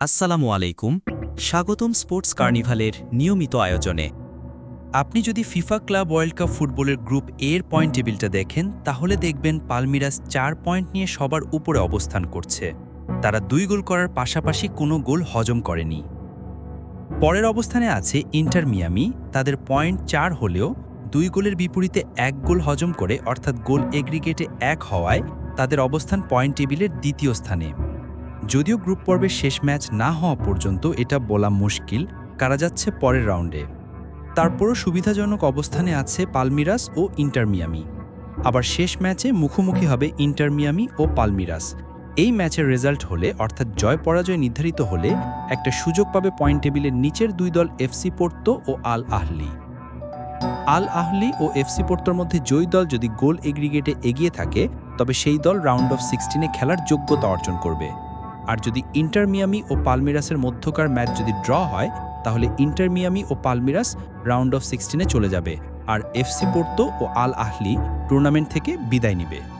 আসসালামু আলাইকুম। স্বাগতম স্পোর্টস কার্নিভালের নিয়মিত আয়োজনে। আপনি যদি ফিফা ক্লাব ওয়ার্ল্ড কাপ ফুটবলের গ্রুপ এর পয়েন্ট টেবিলটা দেখেন, তাহলে দেখবেন পালমিরাস চার পয়েন্ট নিয়ে সবার উপরে অবস্থান করছে। তারা দুই গোল করার পাশাপাশি কোনো গোল হজম করেনি। পরের অবস্থানে আছে ইন্টার মিয়ামি, তাদের পয়েন্ট চার হলেও দুই গোলের বিপরীতে এক গোল হজম করে, অর্থাৎ গোল এগ্রিগেটে এক হওয়ায় তাদের অবস্থান পয়েন্ট টেবিলের দ্বিতীয় স্থানে। যদিও গ্রুপ পর্বের শেষ ম্যাচ না হওয়া পর্যন্ত এটা বলা মুশকিল, কারা যাচ্ছে পরের রাউন্ডে। তারপরও সুবিধাজনক অবস্থানে আছে পালমিরাস ও ইন্টারমিয়ামি আবার শেষ ম্যাচে মুখোমুখি হবে ইন্টারমিয়ামি ও পালমিরাস। এই ম্যাচের রেজাল্ট হলে, অর্থাৎ জয় পরাজয় নির্ধারিত হলে, একটা সুযোগ পাবে পয়েন্ট টেবিলের নিচের দুই দল এফসি পোর্তো ও আল আহলি। আল আহলি ও এফসি পোর্তোর মধ্যে জয়ী দল যদি গোল এগ্রিগেটে এগিয়ে থাকে, তবে সেই দল রাউন্ড অফ সিক্সটিনে খেলার যোগ্যতা অর্জন করবে। আর যদি ইন্টারমিয়ামি ও পালমিরাসের মধ্যকার ম্যাচ যদি ড্র হয়, তাহলে ইন্টারমিয়ামি ও পালমিরাস রাউন্ড অফ সিক্সটিনে চলে যাবে, আর এফসি পোর্তো ও আল আহলি টুর্নামেন্ট থেকে বিদায় নিবে।